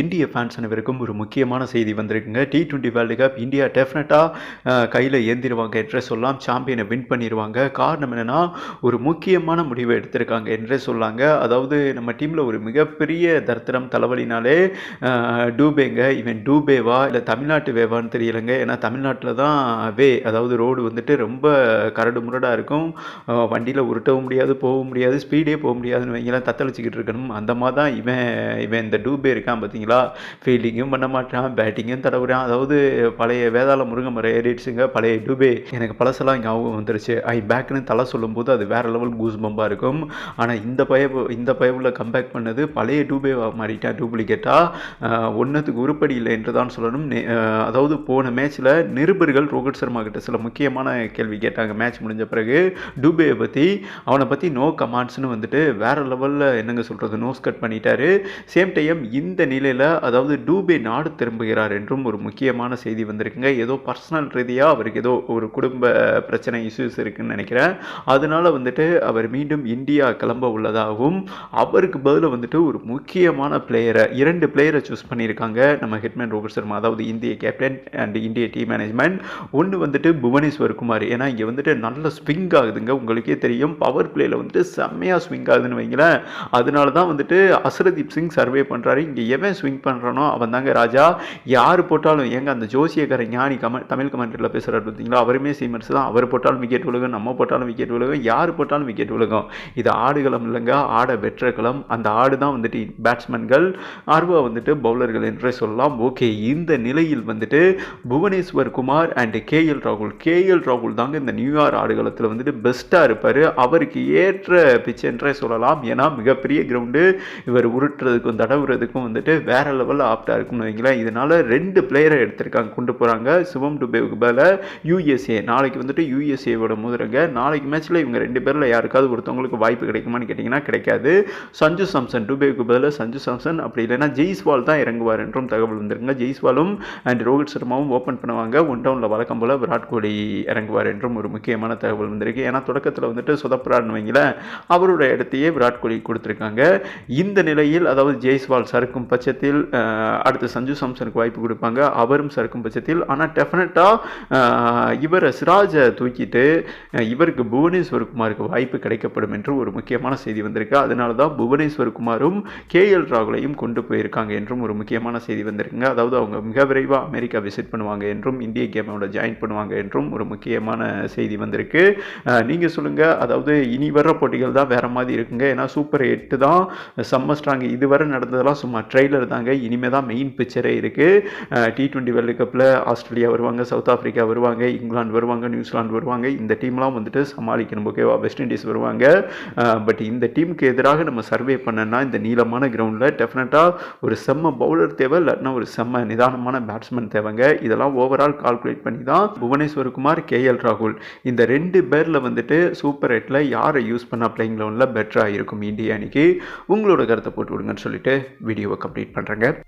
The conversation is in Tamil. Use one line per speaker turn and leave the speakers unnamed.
இந்திய ஃபேன்ஸ் அனைவருக்கும் ஒரு முக்கியமான செய்தி வந்திருக்குங்க. T twenty world cup India டெஃபினட்டாக கையில் ஏந்திருவாங்க என்றே சொல்லலாம். சாம்பியனை வின் பண்ணிடுவாங்க காரணம் என்னென்னா ஒரு முக்கியமான முடிவை எடுத்திருக்காங்க என்றே சொல்லாங்க. அதாவது நம்ம டீமில் ஒரு மிகப்பெரிய தர்த்தனம் தலைவலினாலே டூபேங்க. இவன் டூபேவா இல்லை தமிழ்நாட்டு வேவான்னு தெரியலைங்க. ஏன்னா தமிழ்நாட்டில் தான் வே அதாவது ரோடு வந்துட்டு ரொம்ப கரடு முரடாக இருக்கும். வண்டியில் உருட்டவும் முடியாது போகவும் முடியாது ஸ்பீடே போக முடியாதுன்னு வைங்களேன் தத்தளிச்சிக்கிட்டு இருக்கணும். அந்த மாதிரி தான் இவன் இவன் இந்த டூபே இருக்கான் பார்த்தீங்களா ஃபீல்டிங்கும் பண்ண மாட்டான் பேட்டிங்கும் தடவுறான். அதாவது பழைய வேதாள முருங்கமர ஏறிடுச்சுங்க பழைய டூபே எனக்கு பழசெல்லாம் ஞாபகம் வந்துருச்சு. ஐ பேக்னு தலை சொல்லும்போது அது வேற லெவல் கூஸ் பம்பாக இருக்கும். ஆனால் இந்த பய இந்த பயவில் கம்பேக் பண்ணது பழைய டூபேவாக மாறிட்டான் டூப்ளிகேட்டாக ஒன்றுத்துக்கு உருப்படி இல்லை என்று தான் சொல்லணும். அதாவது போன மேட்ச்சில் நிருபர்கள் ரோஹித் சர்மா கிட்ட சில முக்கியமான கேள்வி கேட்டாங்க. மேட்ச் முடிஞ்ச பிறகு டூபேவை பற்றி அவனை பற்றி நோ கமாண்ட்ஸ்னு வந்துட்டு வேற லெவலில் என்னங்க சொல்கிறது நோஸ் கட் பண்ணிட்டாரு. சேம் டைம் இந்த நிலையில் அதாவது டூபே நாடு திரும்புகிறார் என்றும் ஒரு முக்கியமான செய்தி வந்திருக்குங்க. ஏதோ பர்சனல் ரீதியாக அவருக்கு ஏதோ ஒரு குடும்ப பிரச்சனை இஷ்யூஸ் இருக்குன்னு நினைக்கிறேன். அதனால வந்துட்டு அவர் மீண்டும் இந்தியா கிளம்ப உள்ளதாகவும் அவருக்கு பதிலாக வந்துட்டு ஒரு முக்கியமான பிளேயரை இரண்டு பிளேயரை சூஸ் பண்ணியிருக்காங்க. நம்ம ஹெட்மேன் ரோஹித் சர்மா அதாவது இந்திய கேப்டன் அண்ட் இந்திய டீம் மேனேஜ்மெண்ட் ஒன்று வந்துட்டு புவனேஸ்வர் குமார். ஏன்னா இங்கே வந்துட்டு நல்ல ஸ்விங் ஆகுதுங்க. உங்களுக்கே தெரியும் பவர் பிளேயில் வந்துட்டு செம்மையாக ஸ்விங் ஆகுதுன்னு வைங்களேன். அதனால தான் வந்துட்டு அசரதீப் சிங் சர்வே பண்ணுறாரு இங்கே எவன் ஸ்விங் பண்ணுறானோ அவன் தாங்க ராஜா. யார் போட்டாலும் ஏங்க அந்த ஜோசியக்கார ஞானி கம தமிழ் கமெண்ட்ரியில் பேசுகிறார் பார்த்தீங்களா அவருமே சீமர்ஸ் தான். அவர் போட்டாலும் விக்கெட் விழுகும் நம்ம போட்டாலும் விக்கெட் விழுகும். யார் போட்டாலும் விக்கெட் விழுகும்? இது ஆடுகளம் இல்லைங்க ஆட வெற்ற களம் அந்த ஆடு தான் வந்துட்டு பேட்ஸ்மேன்கள் ஆர்வா வந்துட்டு பவுலர்கள் என்றே சொல்லலாம். ஓகே இந்த நிலையில் வந்துட்டு புவனேஸ்வர் குமார் அண்ட் கேஎல் ராகுல். கேஎல் ராகுல் தாங்க இந்த நியூயார்க் ஆடுகளத்தில் வந்துட்டு பெஸ்ட்டாக இருப்பார். அவருக்கு ஏற்ற பிச் என்றே சொல்லலாம். ஏன்னா மிகப்பெரிய கிரவுண்டு இவர் உருட்டுறதுக்கும் தடவுறதுக்கும் வந்துட்டு வேறு லெவலில் ஆப்டாக இருக்கும்னு வைங்களேன். இதனால் ரெண்டு பிளேயரை எடுத்திருக்காங்க கொண்டு போகிறாங்க சிவம் டுபேவுக்கு பதிலாக யூஎஸ்ஏ நாளைக்கு வந்துட்டு யூஎஸ்ஏவோட முதலுங்க நாளைக்கு மேட்ச்சில் இவங்க ரெண்டு பேரில் யாருக்காவது ஒருத்தவங்களுக்கு வாய்ப்பு கிடைக்குமான்னு கேட்டிங்கன்னா கிடைக்காது. சஞ்சு சாம்சன் டுபேவுக்கு பதில் சஞ்சு சாம்சன். அப்படி இல்லைன்னா ஜெய்ஸ்வால் தான் இறங்குவார் என்றும் தகவல் வந்திருக்குங்க. ஜெய்ஸ்வாலும் அண்ட் ரோஹித் சர்மாவும் ஓப்பன் பண்ணுவாங்க. ஒன் டவுனில் வழக்கம் போல் விராட் கோலி இறங்குவார் என்றும் ஒரு முக்கியமான தகவல் வந்திருக்கு. ஏன்னா தொடக்கத்தில் வந்துட்டு சொதப்புறான்னு வைங்களேன். அவரோட இடத்தையே விராட் கோலி கொடுத்துருக்காங்க. இந்த நிலையில் அதாவது ஜெய்ஸ்வால் சறுக்கும் பட்சத்தில் பட்சத்தில் அடுத்து சஞ்சு சாம்சனுக்கு வாய்ப்பு கொடுப்பாங்க. அவரும் சறுக்கும் பட்சத்தில். ஆனால் டெஃபினட்டாக இவரை சிராஜை தூக்கிட்டு இவருக்கு புவனேஸ்வர் குமாருக்கு வாய்ப்பு கிடைக்கப்படும் என்று ஒரு முக்கியமான செய்தி வந்திருக்கு. அதனால தான் புவனேஸ்வர் குமாரும் கேஎல் ராகுலையும் கொண்டு போயிருக்காங்க என்றும் ஒரு முக்கியமான செய்தி வந்திருக்குங்க. அதாவது அவங்க மிக விரைவாக அமெரிக்கா விசிட் பண்ணுவாங்க என்றும் இந்திய கேமோட ஜாயின் பண்ணுவாங்க என்றும் ஒரு முக்கியமான செய்தி வந்திருக்கு. நீங்கள் சொல்லுங்கள் அதாவது இனி வர்ற போட்டிகள் தான் வேறு மாதிரி இருக்குங்க. ஏன்னா சூப்பர் எட்டு தான் செம்ம ஸ்ட்ராங் இதுவரை நடந்ததெல்லாம் சும்மா ட்ரெய்லர் தாங்க இனிமே தான் மெயின் பிக்சரே இருக்குது டி ட்வெண்ட்டி வேர்ல்டு கப்பில் ஆஸ்திரேலியா வருவாங்க சவுத் ஆஃப்ரிக்கா வருவாங்க இங்கிலாந்து வருவாங்க நியூசிலாந்து வருவாங்க. இந்த டீம்லாம் வந்துட்டு சமாளிக்கணும் ஓகேவா வெஸ்ட் இண்டீஸ் வருவாங்க. பட் இந்த டீமுக்கு எதிராக நம்ம சர்வே பண்ணனா இந்த நீளமான கிரவுண்டில் டெஃபினட்டாக ஒரு செம்ம பவுலர் தேவை இல்லாட்டினா ஒரு செம்ம நிதானமான பேட்ஸ்மேன் தேவைங்க. இதெல்லாம் ஓவரால் கால்குலேட் பண்ணி தான் புவனேஸ்வர் குமார் கேஎல் ராகுல். இந்த ரெண்டு பேரில் வந்துட்டு சூப்பர் எட்டில் யாரை யூஸ் பண்ண பிளேயிங் லெவனில் பெட்டராக இருக்கும் இந்தியா அன்னைக்கு உங்களோட கருத்தை போட்டு விடுங்கன்னு சொல்லிட்டு வீடியோவை கம்ப்ளீட் Pentagon